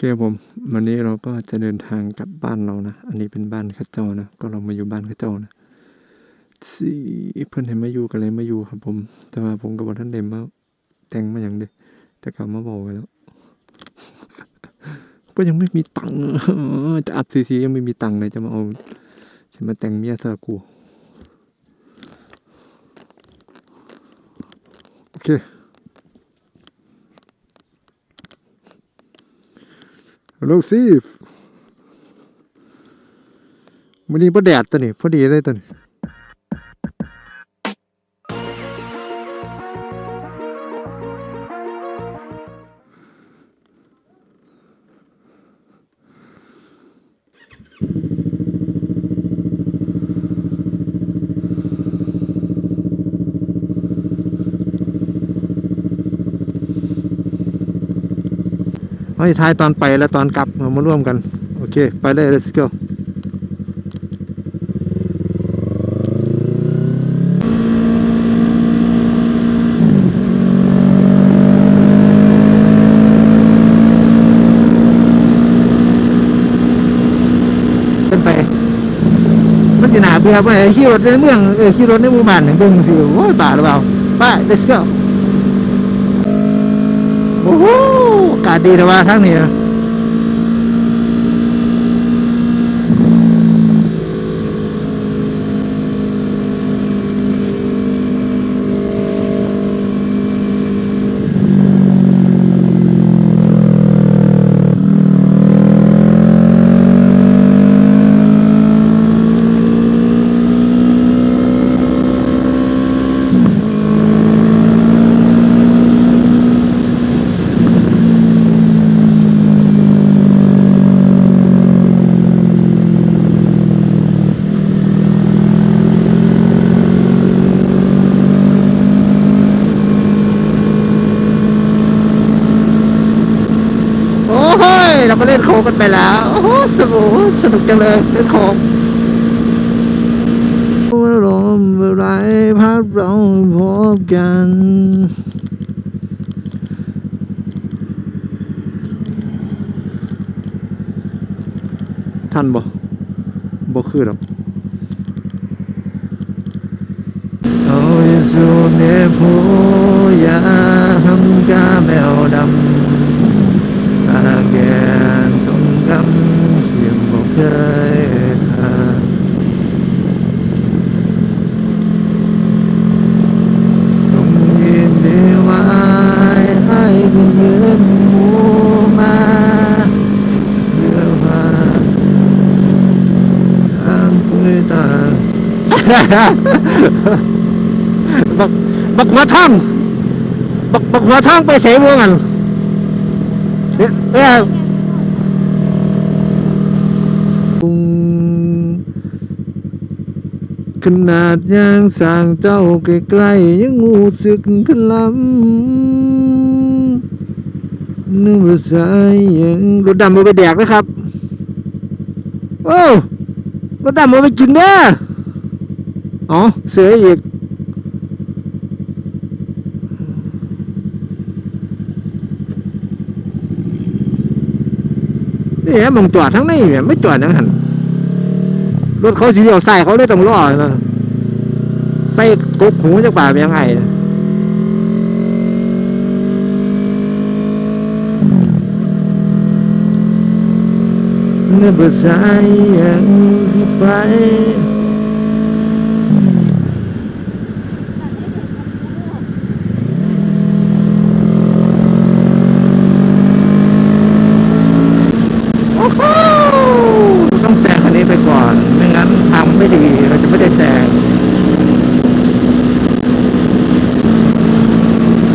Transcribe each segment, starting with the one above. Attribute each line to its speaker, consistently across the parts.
Speaker 1: เคผมวันนี้เราก็จะเดินทางกลับบ้านเรานะ อันนี้เป็นบ้านข้าเจ้านะ ก็เรามาอยู่บ้านข้าเจ้านะสิเพื่อนให้มาอยู่กันเลยมาอยู่ครับผม แต่ว่าผมกับท่านเดมมาแต่งมาอย่างเดียวแต่กลับมาบอกไว้แล้ว ก็ยังไม่มีตังค์จะอัดซีซียังไม่มีตังค์เลยจะมาเอาจะมาแต่งเมียเธอกูโอเค ฮัล โหลซีฟวันนี้พอแดดตัวนี้พอดีเลยตัวนี้ เอาให้ทายตอนไปและตอนกลับเอามาร่วมกัน โอเค ไปเลย let's go เป็นไปมันจะหนาเบื่อไปขี่รถในเมืองเออขี่รถในหมู่บ้านหนึ่งเบิ่งสิโอ้ยบาหรือเปล่าไป let's go โอ้โหอากาศดีแต่ว่าทั้งนี้นะโอ้ ยเราเล่นโคกกันไปแล้ว โอ้โหสนุกสนุกจังเลยเล่นโคกว่าลมไรพัดเราพบกันทันบ่บ่คือหรอกเอาอยู่ในผู้ยามกาแมวดำ อาแกนตรงกำเสียงบอกเคยทานต้องยินดีไว้ให้ผู้ยืนหมูมาเรือมาทางคุยตา บักบักหัวท่องบักบักหัวท่องไปเสวงกันเนี่ยเนี่ยขนาดยางสร้างเจ้าใกล้ๆยังงูสึกขึ้นลำนึกว่าสายยังรถดำมาไปแดกนะครับ โอ้รถดำมาไปกินเด้อ อ๋อ เสืออีก นี่แหละมองจอดทั้งในเนี่ยไม่จอดยังหันรถเขาสีเดียวใส่เขาเลยต้องรอนะใส่กกหูจักป่าเป็นยังไงเนื้อภาษาอย่างที่ไป โอ้โหต้องแซงคันนี้ไปก่อน ไม่งั้นทางไม่ดี เราจะไม่ได้แซง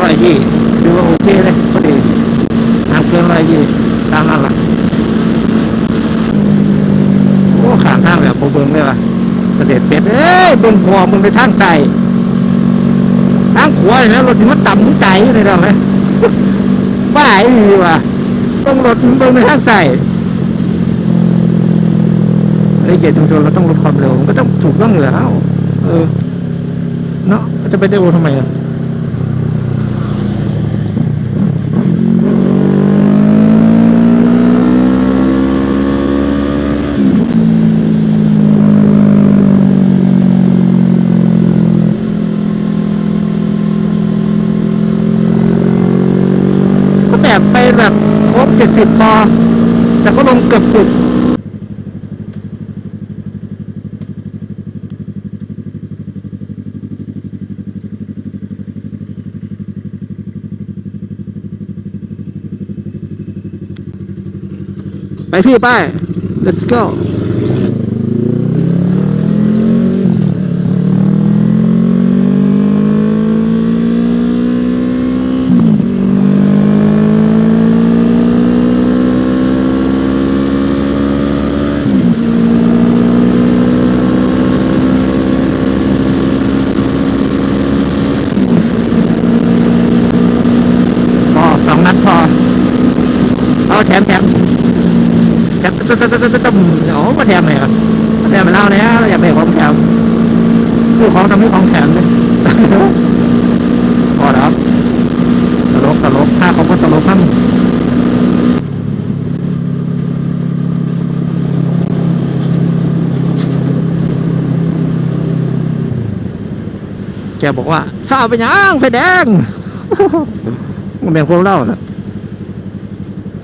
Speaker 1: ร้อยยี่ดูว่าโอเคเลยพอดีทางเกินร้ อยยี่ตามนั้นล่ะโอ้ขางทางแบบโปรเบิงเลยว่ะเสด็จเป็ดเอ้ยเบนพอมึงไปทางใจทางขวาเห็นไหมรถที่มันต่ำมึงใจอยู่ในเราไหมบ้าไอ้นี่ว่ะต้องรถมึงเบิงในทางใส่ไอ้เขตชุมชนเราต้องลดความเร็วมันก็ต้องถูกต้องอยู่แล้วเออเนาะจะไปได้โอทำไมอะ แบบครบเจ็ดสิบพอแต่ก็ลงเกือบสิบไปพี่ไป let's go พอสองนัดพอ เอาแถมแถมแถมตึ๊ดตึ๊ดตึ๊ดตึ๊ดตึ๊ดโอ้มาแถมเลยครับมาแถมมาเล่าแล้วอย่าไปของแถมซื้ของทำให้ของแถมเลยพอแล้วตลกตลกถ้าเขาก็ตลกทั้งแกบอกว่าฝ้าวไปยังไฟแดงมันเป็นพวกเล่านะ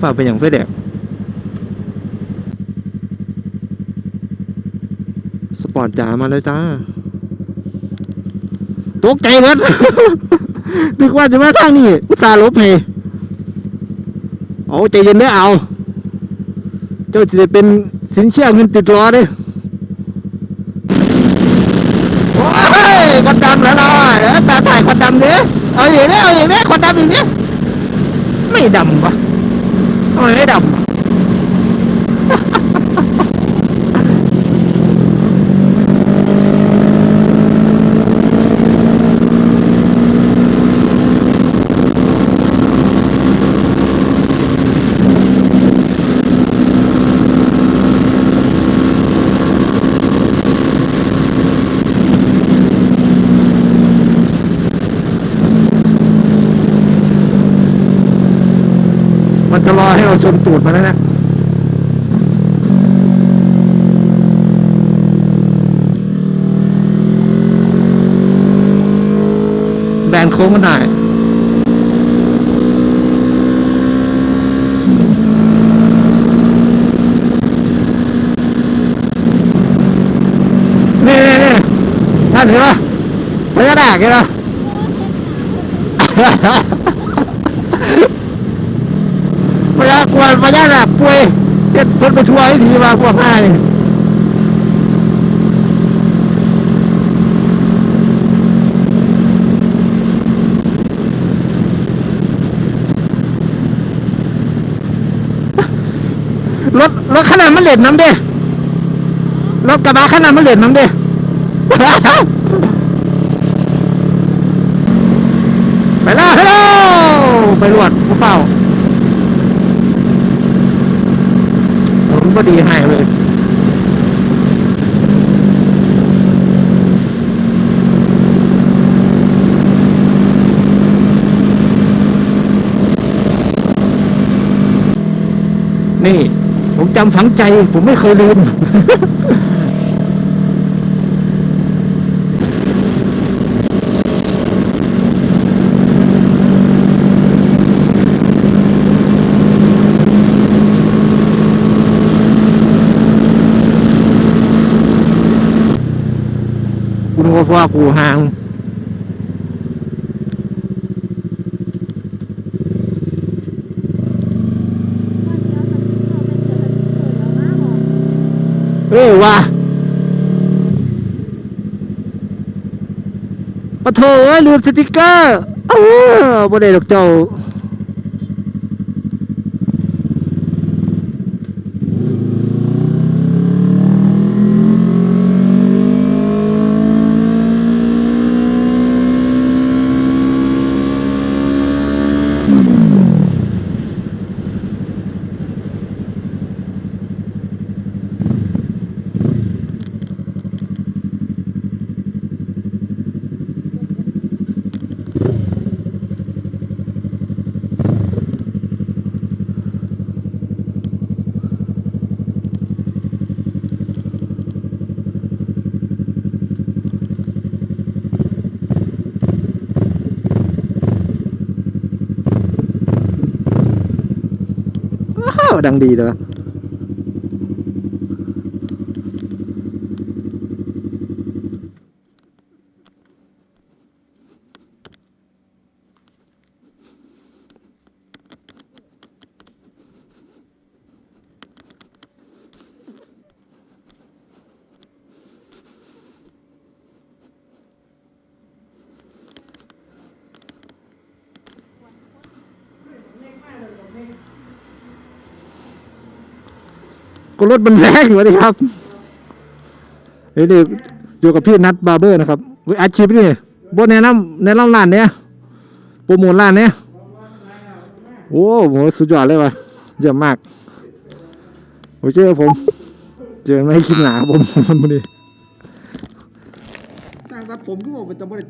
Speaker 1: ฝ้าวไปหยังไฟแดงสปอร์ตจ๋ามาเลยจ้าตกใจหมดนึกว่าจะมาทางนี้อุตส่าห์ลบให้เอาใจเย็นได้อเอา เจ้าจะเป็นสินเชื่อเงินติดล้อเด้โอ้ยคนดำแล้วเราอะเดี๋ยวตาถ่ายคนดำเด้เอาอย่างนี้เอาอย่างนี้คนดำอย่างนี้ไม่ดำปะ ทำไมันจะรอให้เราชนตูดมันแล้วนะแบนโค้งมันได้นี่นี่นี่ท่านเห็นปะพญานาคเห็นปะ พยากวนพยานาคป่วยเจ็ดคนไปทัวร์ให้ทีมาพวกห้านี่รถรถขนาดมันเหล็ดน้ำเด้รถกระบะขนาดมันเหล็ดน้ำเด้ไปแล้วฮัลโหลไปรวดผู้เฝ้าผม ก็ดีให้เลยนี่ ผมจำฝังใจ ผมไม่เคยลืม กูนึกว่ากูห่างเออว่ะปะโถเอ้ยลืมสติกเกอร์ เออบ่ได้ดอกเจ้า เดังดีเลยวะ ก็รถมันแรงอยู่เลยครับเฮ้ยนี่อยู่กับพี่นัทบาร์เบอร์นะครับเว้ยอาชีพนี่บนแนะนำแนะนำร้านเนี้ยโปรโมทร้านเนี้ยโอ้โหสุดยอดเลยว่ะเยี่ยมากโอ้เจอผม เจอไม่คลิปหนาผมมันดี
Speaker 2: จ้างตัดผมก็บอกเป็นจะบริ